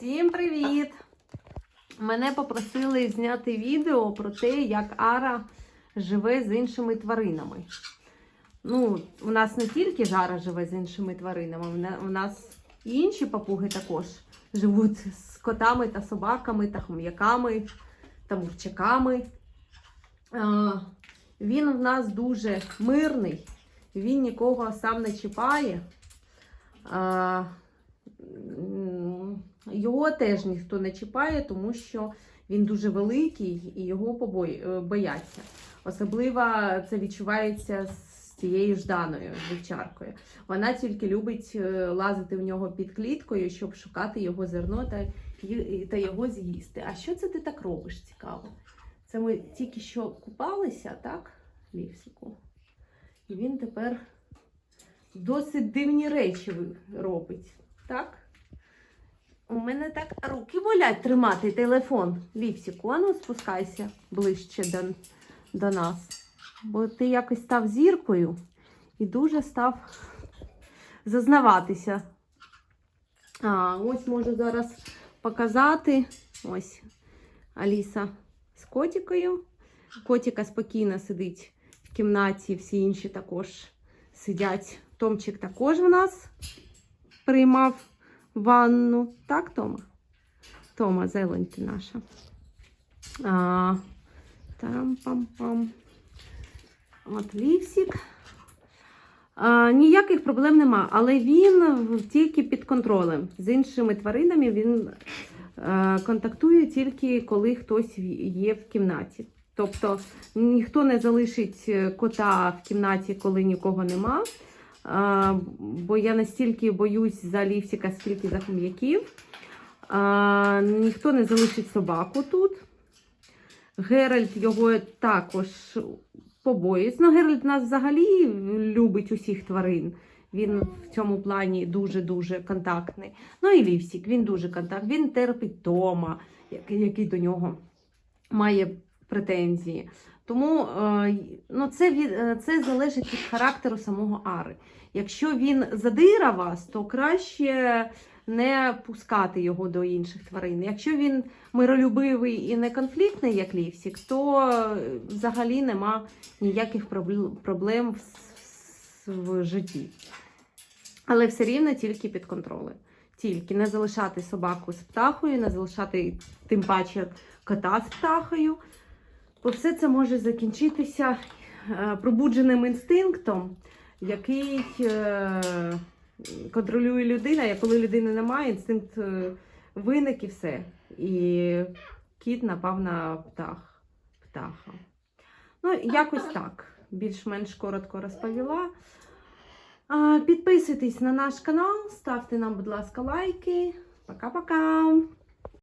Всім привіт! Мене попросили зняти відео про те, як Ара живе з іншими тваринами. Ну, у нас не тільки Жара живе з іншими тваринами, у нас і інші папуги також живуть з котами та собаками, та хом'яками та мурчаками. Він в нас дуже мирний, він нікого сам не чіпає. Його теж ніхто не чіпає, тому що він дуже великий і його побой... е, бояться. Особливо це відчувається з цією жданою вівчаркою. Вона тільки любить е, лазити в нього під кліткою, щоб шукати його зерно та, та його з'їсти. А що це ти так робиш? Цікаво. Це ми тільки що купалися, так, Лівсику? І він тепер досить дивні речі робить. Так? У мене так руки болять тримати телефон. Ліпсіку, а ну спускайся ближче до, до нас. Бо ти якось став зіркою і дуже став зазнаватися. А, ось можу зараз показати. Ось Аліса з котикою. Котика спокійно сидить в кімнаті, всі інші також сидять. Томчик також в нас приймав ванну. Так, Тома? Тома, зелень ти наша. А, Тарам-пам-пам. От Лівсік. А, ніяких проблем нема, але він тільки під контролем. З іншими тваринами він е, контактує тільки коли хтось є в кімнаті. Тобто ніхто не залишить е, кота в кімнаті, коли нікого нема. Бо я настільки боюсь за лівсіка, скільки за хом'яків. Ніхто не залишить собаку тут. Геральт його також побоюється. Ну, Геральт нас взагалі любить усіх тварин. Він в цьому плані дуже-дуже контактний. Ну і Лівсік, він дуже контактний. Він терпить Тома, який до нього має претензії. Тому е, ну, це, від, е, це залежить від характеру самого Ари. Якщо він задира вас, то краще не пускати його до інших тварин. Якщо він миролюбивий і не конфліктний, як Лівсік, то е, взагалі нема ніяких проблем- проблем в, в житті. Але все рівно тільки під контролем. Тільки не залишати собаку з птахою, не залишати тим паче кота з птахою. Бо все це може закінчитися е, пробудженим інстинктом, який е, контролює людина. І коли людини немає, інстинкт е, виник і все. І кіт напав на птах, птаха. Ну, якось так. Більш-менш коротко розповіла. Підписуйтесь на наш канал, ставте нам, будь ласка, лайки. Пока-пока!